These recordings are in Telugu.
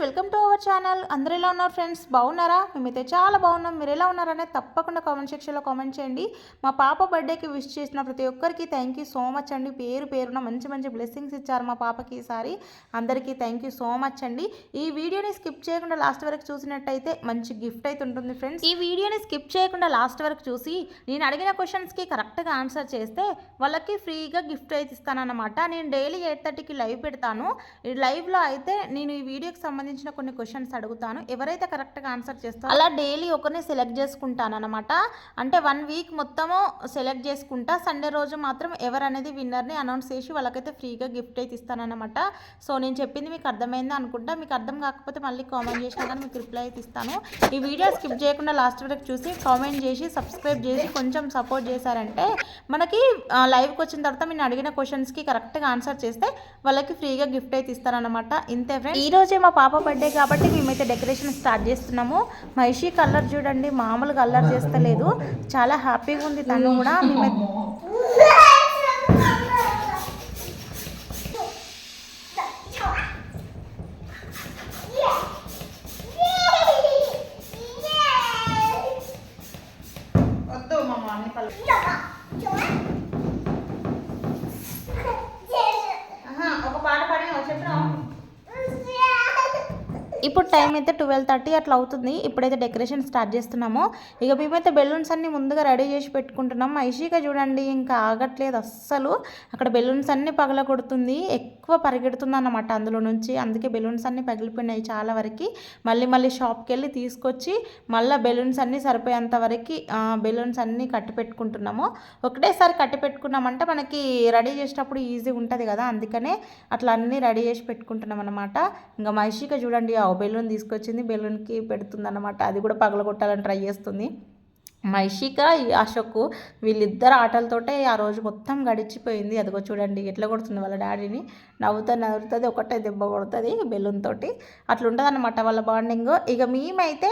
ఉన్నారు ఫ్రెండ్స్? బాగున్నారా? మేమైతే చాలా బాగున్నాం. మీరు ఎలా ఉన్నారనే తప్పకుండా కామెంట్ సెక్షన్లో కామెంట్ చేయండి. మా పాప బర్త్డేకి విష్ చేసిన ప్రతి ఒక్కరికి థ్యాంక్ యూ సో మచ్ అండి. పేరు పేరున మంచి మంచి బ్లెస్సింగ్స్ ఇచ్చారు మా పాపకి ఈసారి. అందరికీ థ్యాంక్ యూ సో మచ్ అండి. ఈ వీడియోని స్కిప్ చేయకుండా లాస్ట్ వరకు చూసినట్టయితే మంచి గిఫ్ట్ అయితే ఉంటుంది ఫ్రెండ్స్ ఈ వీడియోని స్కిప్ చేయకుండా లాస్ట్ వరకు చూసి నేను అడిగిన క్వశ్చన్స్కి కరెక్ట్గా ఆన్సర్ చేస్తే వాళ్ళకి ఫ్రీగా గిఫ్ట్ అయితే ఇస్తానన్నమాట. నేను డైలీ ఎయిట్ థర్టీకి లైవ్ పెడతాను. ఈ లైవ్లో అయితే నేను ఈ వీడియోకి సంబంధించిన కొన్ని క్వశ్చన్స్ అడుగుతాను. ఎవరైతే కరెక్ట్గా ఆన్సర్ చేస్తారో అలా డైలీ ఒకరిని సెలెక్ట్ చేసుకుంటాను అనమాట అంటే వన్ వీక్ మొత్తము సెలెక్ట్ చేసుకుంటా సండే రోజు మాత్రం ఎవరు అనేది విన్నర్ని అనౌన్స్ చేసి వాళ్ళకైతే ఫ్రీగా గిఫ్ట్ అయితే ఇస్తానన్నమాట. సో నేను చెప్పింది మీకు అర్థమైంది అనుకుంటా. మీకు అర్థం కాకపోతే మళ్ళీ కామెంట్ చేసినా కానీ మీకు రిప్లై అయితే ఇస్తాను. ఈ వీడియో స్కిప్ చేయకుండా లాస్ట్ వరకు చూసి కామెంట్ చేసి సబ్స్క్రైబ్ చేసి కొంచెం సపోర్ట్ చేశారంటే మనకి లైవ్కి వచ్చిన తర్వాత నేను అడిగిన క్వశ్చన్స్కి కరెక్ట్గా ఆన్సర్ చేస్తే వాళ్ళకి ఫ్రీగా గిఫ్ట్ అయితే ఇస్తారనమాట ఇంతే ఫ్రెండ్స్ ఈ రోజే మా పాప బర్త్డే కాబట్టి మేమైతే డెకరేషన్ స్టార్ట్ చేస్తున్నాము. మహిషి కలర్ చూడండి మామూలుగా కలర్ చేస్తలేదు. చాలా హ్యాపీగా ఉంది తను కూడా. మేమైతే వద్దు మమ్మ అన్ని పళ్ళు ఆహా, ఒక పాట పాడి చెప్పినా ఇప్పుడు టైం అయితే ట్వెల్వ్ థర్టీ అట్లా అవుతుంది. ఇప్పుడైతే డెకరేషన్ స్టార్ట్ చేస్తున్నాము. ఇక మేమైతే బెలూన్స్ అన్ని ముందుగా రెడీ చేసి పెట్టుకుంటున్నాం. ఐషిక చూడండి ఇంకా ఆగట్లేదు అస్సలు. అక్కడ బెలూన్స్ అన్ని పగల కొడుతుంది ఎక్కువ పరిగెడుతుంది అన్నమాట అందులో నుంచి. అందుకే బెలూన్స్ అన్ని పగిలిపోయినాయి చాలా వరకు. మళ్ళీ మళ్ళీ షాప్కి వెళ్ళి తీసుకొచ్చి మళ్ళీ బెలూన్స్ అన్ని సరిపోయేంత వరకు బెలూన్స్ అన్ని కట్టి పెట్టుకుంటున్నాము. ఒకటేసారి కట్టి పెట్టుకున్నామంటే మనకి రెడీ చేసేటప్పుడు ఈజీ ఉంటుంది కదా. అందుకనే అట్లా అన్నీ రెడీ చేసి పెట్టుకుంటున్నాం అనమాట ఇంకా మైషీగా చూడండి ఆ బెలూన్ తీసుకొచ్చింది. బెలూన్కి పెడుతుందన్నమాట. అది కూడా పగలగొట్టాలని ట్రై చేస్తుంది. మైషిక అశోక్ వీళ్ళిద్దరు ఆటలతోటే ఆ రోజు మొత్తం గడిచిపోయింది. అదిగో చూడండి ఎట్లా కొడుతుంది వాళ్ళ డాడీని. నవ్వుతా నవ్వుతుంది ఒకటే దెబ్బ కొడుతుంది బెలూన్ తోటి అట్లా ఉంటుంది అనమాట వాళ్ళ బాండింగ్. ఇక మేమైతే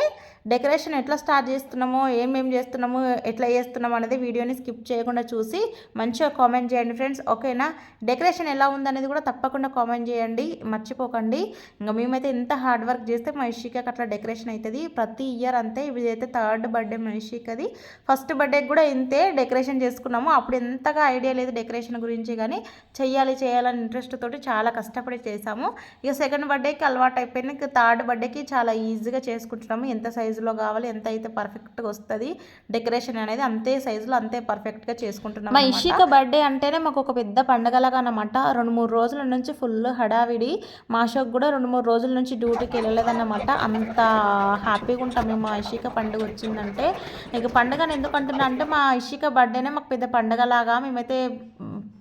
డెకరేషన్ ఎట్లా స్టార్ట్ చేస్తున్నామో ఏమేం చేస్తున్నామో ఎట్లా చేస్తున్నాము అనేది వీడియోని స్కిప్ చేయకుండా చూసి మంచిగా కామెంట్ చేయండి ఫ్రెండ్స్. ఓకేనా? డెకరేషన్ ఎలా ఉందనేది కూడా తప్పకుండా కామెంట్ చేయండి. మర్చిపోకండి. ఇంకా మేమైతే ఎంత హార్డ్ వర్క్ చేస్తే మా ఇషికకి అట్లా డెకరేషన్ అవుతుంది. ప్రతి ఇయర్ అంతే. ఇదైతే అయితే థర్డ్ బర్త్డే మా ఇషికది. ఫస్ట్ బర్త్డేకి కూడా ఇంతే డెకరేషన్ చేసుకున్నాము. అప్పుడు ఎంతగా ఐడియా లేదు డెకరేషన్ గురించి కానీ చేయాలి చేయాలని ఇంట్రెస్ట్ తోటి చాలా కష్టపడి చేసాము ఇక సెకండ్ బర్త్డేకి అలవాటు అయిపోయింది. థర్డ్ బర్త్డేకి చాలా ఈజీగా చేసుకుంటున్నాము. ఎంత సైజులో కావాలి ఎంత అయితే పర్ఫెక్ట్గా వస్తుంది డెకరేషన్ అనేది అంతే సైజులో అంతే పర్ఫెక్ట్గా చేసుకుంటున్నాం మా ఇషిక బర్త్డే అంటేనే మాకు ఒక పెద్ద పండగలాగా అనమాట రెండు మూడు రోజుల నుంచి ఫుల్ హడావిడి. మా అశోక్ కూడా రెండు మూడు రోజుల నుంచి డ్యూటీకి వెళ్ళలేదన్నమాట. అంత హ్యాపీగా ఉంటాం మేము. మా ఇషిక పండుగ వచ్చిందంటే. ఇక పండుగను ఎందుకు అంటున్నా అంటే మా ఇషిక బర్త్డేనే మాకు పెద్ద పండగలాగా మేమైతే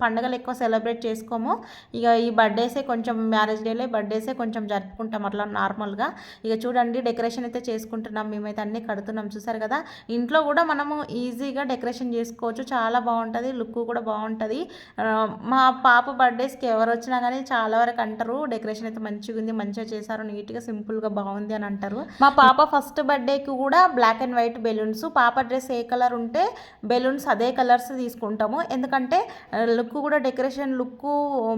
పండుగలు ఎక్కువ సెలబ్రేట్ చేసుకోము. ఇక ఈ బర్త్డేసే కొంచెం మ్యారేజ్ డేలే బర్త్డేసే కొంచెం జరుపుకుంటాం అట్లా నార్మల్గా. ఇక చూడండి డెకరేషన్ అయితే చేసుకుంటున్నాం. మేమైతే అన్నీ కడుతున్నాం. చూసారు కదా? ఇంట్లో కూడా మనము ఈజీగా డెకరేషన్ చేసుకోవచ్చు. చాలా బాగుంటుంది. లుక్ కూడా బాగుంటుంది. మా పాప బర్త్డేస్కి ఎవరు వచ్చినా కానీ చాలా వరకు అంటారు డెకరేషన్ అయితే మంచిగా ఉంది మంచిగా చేశారు నీట్గా సింపుల్గా బాగుంది అని అంటారు. మా పాప ఫస్ట్ బర్త్డేకి కూడా బ్లాక్ అండ్ వైట్ బెలూన్స్ పాప డ్రెస్ ఏ కలర్ ఉంటే బెలూన్స్ అదే కలర్స్ తీసుకుంటాము. ఎందుకంటే లుక్ లుక్ కూడా డెకరేషన్ లుక్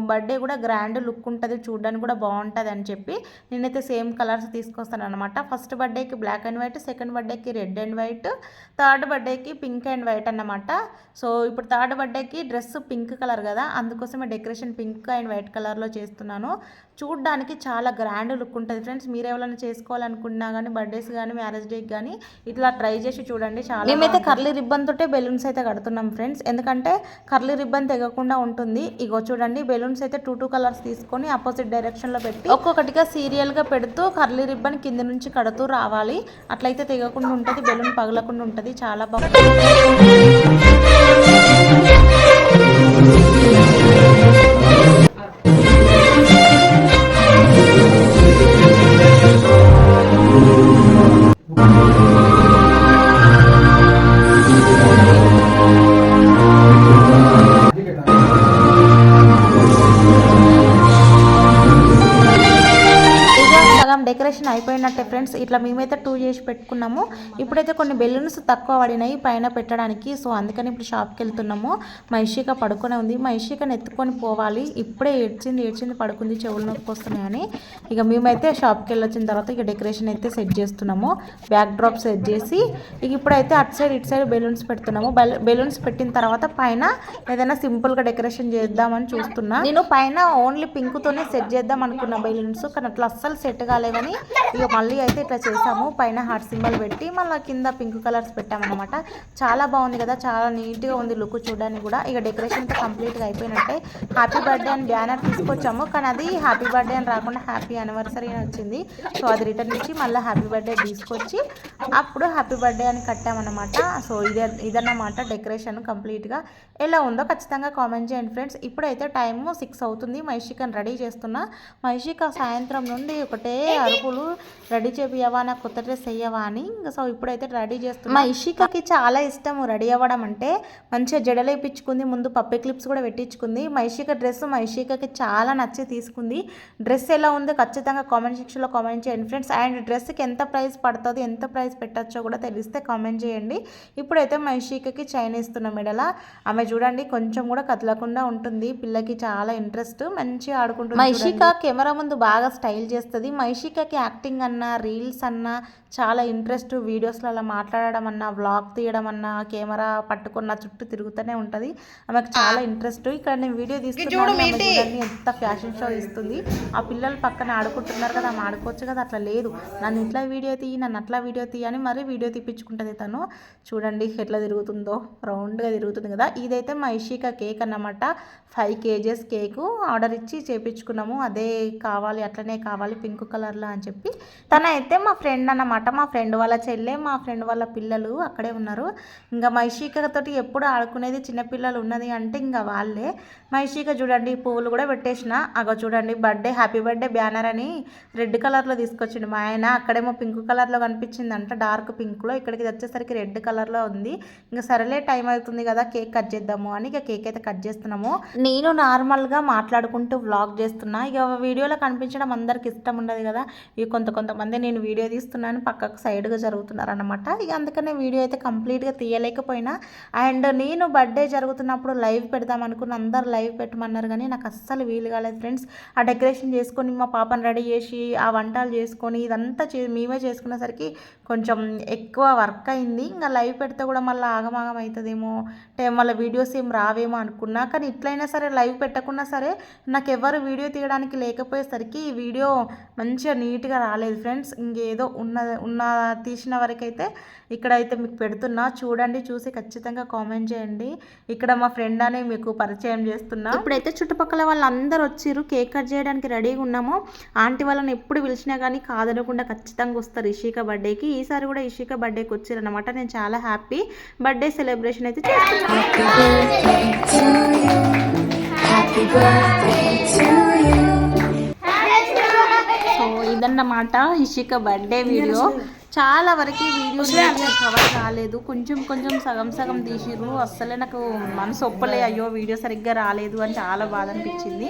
బర్త్డే కూడా గ్రాండ్ లుక్ ఉంటుంది చూడడానికి కూడా బాగుంటుంది అని చెప్పి నేనైతే సేమ్ కలర్స్ తీసుకొస్తాను అనమాట ఫస్ట్ బర్త్డేకి బ్లాక్ అండ్ వైట్ సెకండ్ బర్త్డేకి రెడ్ అండ్ వైట్ థర్డ్ బర్త్డేకి పింక్ అండ్ వైట్ అన్నమాట. సో ఇప్పుడు థర్డ్ బర్త్డేకి డ్రెస్ పింక్ కలర్ కదా అందుకోసమే డెకరేషన్ పింక్ అండ్ వైట్ కలర్లో చేస్తున్నాను. చూడ్డానికి చాలా గ్రాండ్ లుక్ ఉంటుంది. ఫ్రెండ్స్ మీరు ఎవరైనా చేసుకోవాలనుకున్నా కానీ బర్త్డేస్ కానీ మ్యారేజ్ డేకి కానీ ఇట్లా ట్రై చేసి చూడండి. చాలా మేమైతే కర్లీ రిబ్బన్ తోటే బెలూన్స్ అయితే కడుతున్నాం ఫ్రెండ్స్ ఎందుకంటే కర్లీ రిబ్బన్ తెగకుండా ఉంటుంది. ఇగో చూడండి బెలూన్స్ అయితే టూ టూ కలర్స్ తీసుకొని అపోజిట్ డైరెక్షన్లో పెట్టి ఒక్కొక్కటిగా సీరియల్గా పెడుతూ కర్లీ రిబ్బన్ కింద నుంచి కడుతూ రావాలి. అట్లయితే తెగకుండా ఉంటుంది బెలూన్ పగలకుండా ఉంటుంది. చాలా బాగుంటుంది. పెట్టుకున్నాము. ఇప్పుడైతే కొన్ని బెలూన్స్ తక్కువ పడినాయి పైన పెట్టడానికి. సో అందుకని ఇప్పుడు షాప్కి వెళ్తున్నాము. మైషిక పడుకొని ఉంది. మైషికని ఎత్తుకొని పోవాలి. ఇప్పుడే ఏడ్చింది ఏడ్చింది పడుకుంది చెవులు నొప్పి వస్తున్నాయని ఇక మేమైతే షాప్కి వెళ్ళొచ్చిన తర్వాత ఇక డెకరేషన్ అయితే సెట్ చేస్తున్నాము. బ్యాక్ డ్రాప్ సెట్ చేసి ఇక ఇప్పుడైతే అటు సైడ్ ఇటు సైడ్ బెలూన్స్ పెడుతున్నాము. బెలూన్స్ పెట్టిన తర్వాత పైన ఏదైనా సింపుల్గా డెకరేషన్ చేద్దామని చూస్తున్నా. నేను పైన ఓన్లీ పింక్తోనే సెట్ చేద్దాం అనుకున్న బెలూన్స్ కానీ అట్లా అస్సలు సెట్ కాలేదని ఇక మళ్ళీ అయితే ఇట్లా చేసాము. పైన హార్ట్ సింబల్ పెట్టి మళ్ళీ కింద పింక్ కలర్స్ పెట్టామన్నమాట. చాలా బాగుంది కదా చాలా నీట్గా ఉంది లుక్ చూడడానికి కూడా. ఇక డెకరేషన్ అయితే కంప్లీట్గా అయిపోయినట్టే. హ్యాపీ బర్త్డే అని బ్యానర్ తీసుకొచ్చాము కానీ అది హ్యాపీ బర్త్డే అని రాకుండా హ్యాపీ యానివర్సరీ అని వచ్చింది. సో అది రిటర్న్ ఇచ్చి మళ్ళీ హ్యాపీ బర్త్డే తీసుకొచ్చి అప్పుడు హ్యాపీ బర్త్డే అని కట్టామన్నమాట. సో ఇదే ఇదన్నమాట డెకరేషన్ కంప్లీట్గా. ఎలా ఉందో ఖచ్చితంగా కామెంట్ చేయండి ఫ్రెండ్స్. ఇప్పుడైతే టైము సిక్స్ అవుతుంది. మైషికని రెడీ చేస్తున్నా. మైషిక సాయంత్రం నుండి ఒకటే అరుపులు. రెడీ చేపియవా నాకు కొత్త డ్రెస్ వేయవా? అని ఇంకా సో ఇప్పుడైతే రెడీ చేస్తున్నా. మా ఇషికకి చాలా ఇష్టం రెడీ అవ్వడం అంటే మంచిగా జడలు వేయించుకుంది ముందు పప్పి క్లిప్స్ కూడా పెట్టించుకుంది. మైషిక డ్రెస్ మైషికకి చాలా నచ్చి తీసుకుంది. డ్రెస్ ఎలా ఉందో ఖచ్చితంగా కామెంట్ సెక్షన్లో కామెంట్ చేయండి ఫ్రెండ్స్. అండ్ డ్రెస్కి ఎంత ప్రైస్ పడుతుంది ఎంత ప్రైస్ పెట్టచ్చో కూడా తెలిస్తే కామెంట్ చేయండి. ఇప్పుడైతే మైషికకి చైన్ ఇస్తున్న మెడల. ఆమె చూడండి కొంచెం కూడా కదలకుండా ఉంటుంది. పిల్లకి చాలా ఇంట్రెస్ట్. మంచిగా ఆడుకుంటుంది మైషిక కెమెరా ముందు బాగా స్టైల్ చేస్తుంది. మైషికకి యాక్టింగ్ అన్నా రీల్స్ అన్నా చాలా ఇంట్రెస్ట్ వీడియోస్లో అలా మాట్లాడడం అన్నా వ్లాగ్ తీయడం అన్నా కెమెరా పట్టుకున్న చుట్టూ తిరుగుతూనే ఉంటుంది. ఆమెకు చాలా ఇంట్రెస్ట్. ఇక్కడ నేను వీడియో తీసుకున్నాను ఎంత ఫ్యాషన్ షో ఇస్తుంది. ఆ పిల్లలు పక్కన ఆడుకుంటున్నారు కదా ఆమె ఆడుకోవచ్చు కదా అట్లా లేదు. నన్ను ఇట్లా వీడియో తీయి నన్ను అట్లా వీడియో తీయి అని మరీ వీడియో తీపించుకుంటుంది తను. చూడండి ఎట్లా తిరుగుతుందో. రౌండ్గా తిరుగుతుంది కదా. ఇదైతే మా ఇషిక కేక్ అన్నమాట. ఫైవ్ కేజెస్ కేకు ఆర్డర్ ఇచ్చి చేపించుకున్నాము అదే కావాలి అట్లనే కావాలి పింక్ కలర్లో అని చెప్పి. తన అయితే మా ఫ్రెండ్ అన్నమాట. మా ఫ్రెండ్ వాళ్ళ చెల్లె మా ఫ్రెండ్ వాళ్ళ పిల్లలు అక్కడే ఉన్నారు. ఇంకా మా ఎప్పుడు ఆడుకునేది చిన్నపిల్లలు ఉన్నది అంటే ఇంకా వాళ్ళే. మైషిక చూడండి పువ్వులు కూడా పెట్టేసిన. అగో చూడండి బర్త్డే హ్యాపీ బర్త్డే బ్యానర్ అని రెడ్ కలర్లో తీసుకొచ్చిండు. మా ఆయన అక్కడేమో పింక్ కలర్లో కనిపించిందంట డార్క్ పింక్లో. ఇక్కడికి వచ్చేసరికి రెడ్ కలర్లో ఉంది. ఇంకా సరేలే టైం అవుతుంది కదా కేక్ కట్ చేద్దాము అని ఇక కేక్ అయితే కట్ చేస్తున్నాము. నేను నార్మల్గా మాట్లాడుకుంటూ వ్లాగ్ చేస్తున్నా. ఇక వీడియోలో కనిపించడం అందరికి ఇష్టం ఉండదు కదా. ఇక కొంత కొంతమంది నేను వీడియో తీస్తున్నాను పక్కకు సైడ్గా జరుగుతున్నారనమాట ఇక అందుకనే వీడియో అయితే కంప్లీట్గా తీయలేకపోయినా. అండ్ నేను బర్త్డే జరుగుతున్నప్పుడు లైవ్ పెడదాం అనుకున్న అందరు లైవ్ పెట్టమన్నారు కానీ నాకు అస్సలు వీలు కాలేదు ఫ్రెండ్స్. ఆ డెకరేషన్ చేసుకొని మా పాపను రెడీ చేసి ఆ వంటలు చేసుకొని ఇదంతా చే మేమే చేసుకునేసరికి కొంచెం ఎక్కువ వర్క్ అయింది. ఇంకా లైవ్ పెడితే కూడా మళ్ళీ ఆగమాగం అవుతుందేమో అంటే మళ్ళీ వీడియోస్ ఏం రావేమో అనుకున్నా. కానీ ఇట్లయినా సరే లైవ్ పెట్టకున్నా సరే నాకు ఎవరు వీడియో తీయడానికి లేకపోయేసరికి ఈ వీడియో మంచిగా నీట్గా రాలేదు ఫ్రెండ్స్. ఇంకేదో ఉన్న ఉన్న తీసిన వరకైతే ఇక్కడైతే మీకు పెడుతున్నా. చూడండి చూసి ఖచ్చితంగా కామెంట్ చేయండి. ఇక్కడ మా ఫ్రెండ్ అని మీకు పరిచయం చేస్తున్నా. ఇప్పుడైతే చుట్టుపక్కల వాళ్ళందరూ వచ్చిర్రు. కేక్ కట్ చేయడానికి రెడీగా ఉన్నాము. ఆంటీ వాళ్ళని ఎప్పుడు పిలిచినా కానీ కాదనకుండా ఖచ్చితంగా వస్తారు ఇషిక బర్త్డేకి. ఈసారి కూడా ఇషిక బర్త్డేకి వచ్చారనమాట నేను చాలా హ్యాపీ బర్త్డే సెలబ్రేషన్ అయితే చేస్తున్నాను. సో ఇదన్నమాట ఇషిక బర్త్డే వీడియో. చాలా వరకు వీడియో కవర్ కాలేదు. కొంచెం కొంచెం సగం సగం తీసిర్రు. అస్సలే నాకు మనసు ఒప్పలే అయ్యో వీడియో సరిగ్గా రాలేదు అని చాలా బాధ అనిపించింది.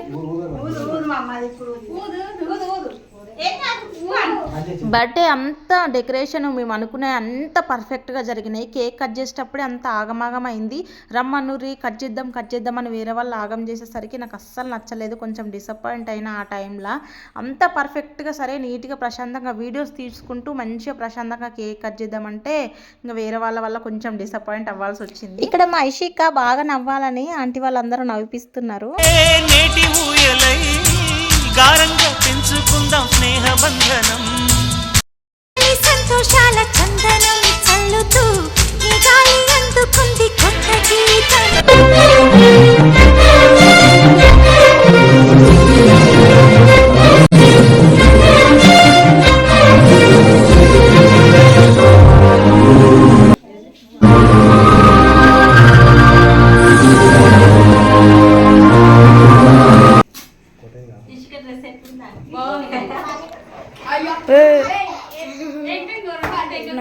బర్త్డే అంతా డెకరేషన్ మేము అనుకునే అంత పర్ఫెక్ట్గా జరిగినాయి. కేక్ కట్ చేసేటప్పుడే అంత ఆగమాగం అయింది. రమ్మనురి కట్ చేద్దాం కట్ చేద్దాం అని వేరే వాళ్ళు ఆగం చేసేసరికి నాకు అస్సలు నచ్చలేదు. కొంచెం డిసప్పాయింట్ అయినా ఆ టైంలో అంత పర్ఫెక్ట్గా సరే నీట్గా ప్రశాంతంగా వీడియోస్ తీసుకుంటూ మంచిగా ప్రశాంతంగా కేక్ కట్ చేద్దామంటే ఇంకా వేరే వాళ్ళ వల్ల కొంచెం డిసప్పాయింట్ అవ్వాల్సి వచ్చింది. ఇక్కడ మా ఐషిక బాగా నవ్వాలని ఆంటీ వాళ్ళందరూ నవ్విపిస్తున్నారు. నేటి పెంచుకుందాం స్నేహ బంధనం.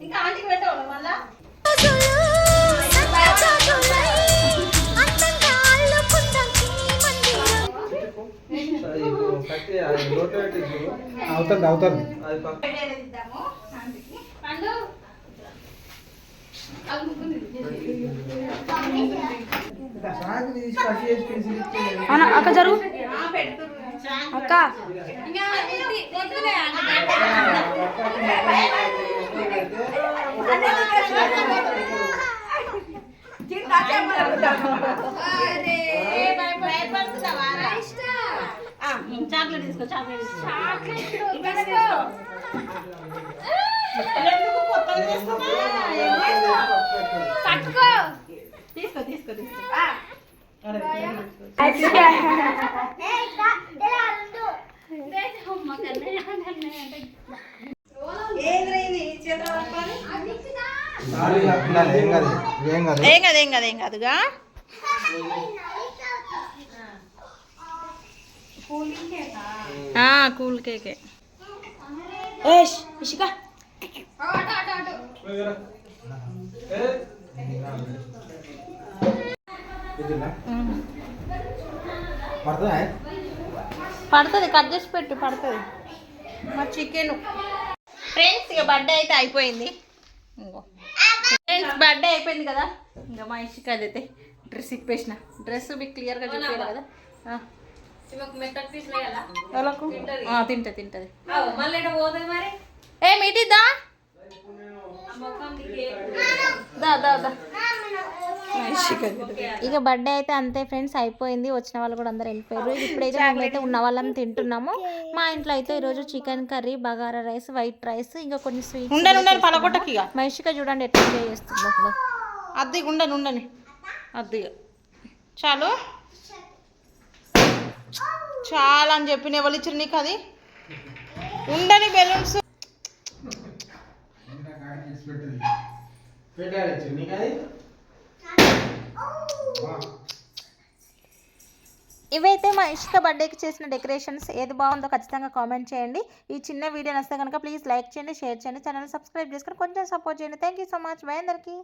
ఇంకా ఆంటీకి పెట్టావు? మళ్ళా? అందంగా అల్లుకుందాం చిన్ని మందిరం అవుతుంది అవుతుంది. అవునా అక్క జరుగు అక్క చాక్లెట్ తీసుకో చాక్లెట్ తీసుకో తీసుకో తీసుకో. తీసుకో. ఏం కాదు ఏం కాదు. ఏం కాదు ఏం కాదు ఏం కాదుగా? Cool cake. ఏష్ ఇషిక. పడుతుందా? పడుతుంది కట్ చేసి పెట్టు పడుతుంది. మా చికెన్ ఫ్రెండ్స్ ఇక బర్త్డే అయితే అయిపోయింది. ఇంకో. ఫ్రెండ్స్ బర్త్డే అయిపోయింది కదా? ఇంకా మా ఇష్ట అయితే డ్రెస్ ఇప్పేసిన. డ్రెస్ మీకు క్లియర్గా చెప్పారు కదా? తింటది. తింటది ఏ మీటిద్దా దా దా దా. ఇక బర్త్డే అయితే అంతే ఫ్రెండ్స్ అయిపోయింది. వచ్చిన వాళ్ళు కూడా అందరు వెళ్ళిపోయారు. ఇప్పుడైతే మేమైతే ఉన్న వాళ్ళం తింటున్నాము. మా ఇంట్లో అయితే ఈరోజు chicken curry bagara rice white rice ఇంకా కొన్ని స్వీట్స్ పలకొట్టకి మనిషిగా చూడండి ఎట్లా ఎంజాయ్ చేస్తుందో. అసలు అద్దె ఉండని ఉండని అద్దె. చాలు. చాలా అని చెప్పిన ఎవరు ఇచ్చారు నీకు అది? ఉండని బెలూన్స్ పెట్టాడు నీకు అది? ఇవైతే మా ఇష్ట బర్త్డేకి చేసిన డెకరేషన్స్ ఏది బాగుందో ఖచ్చితంగా కామెంట్ చేయండి. ఈ చిన్న వీడియో నచ్చితే కనుక ప్లీజ్ లైక్ చేయండి షేర్ చేయండి ఛానల్ సబ్స్క్రైబ్ చేసుకొని కొంచెం సపోర్ట్ చేయండి. Thank you so much bye అందరికీ.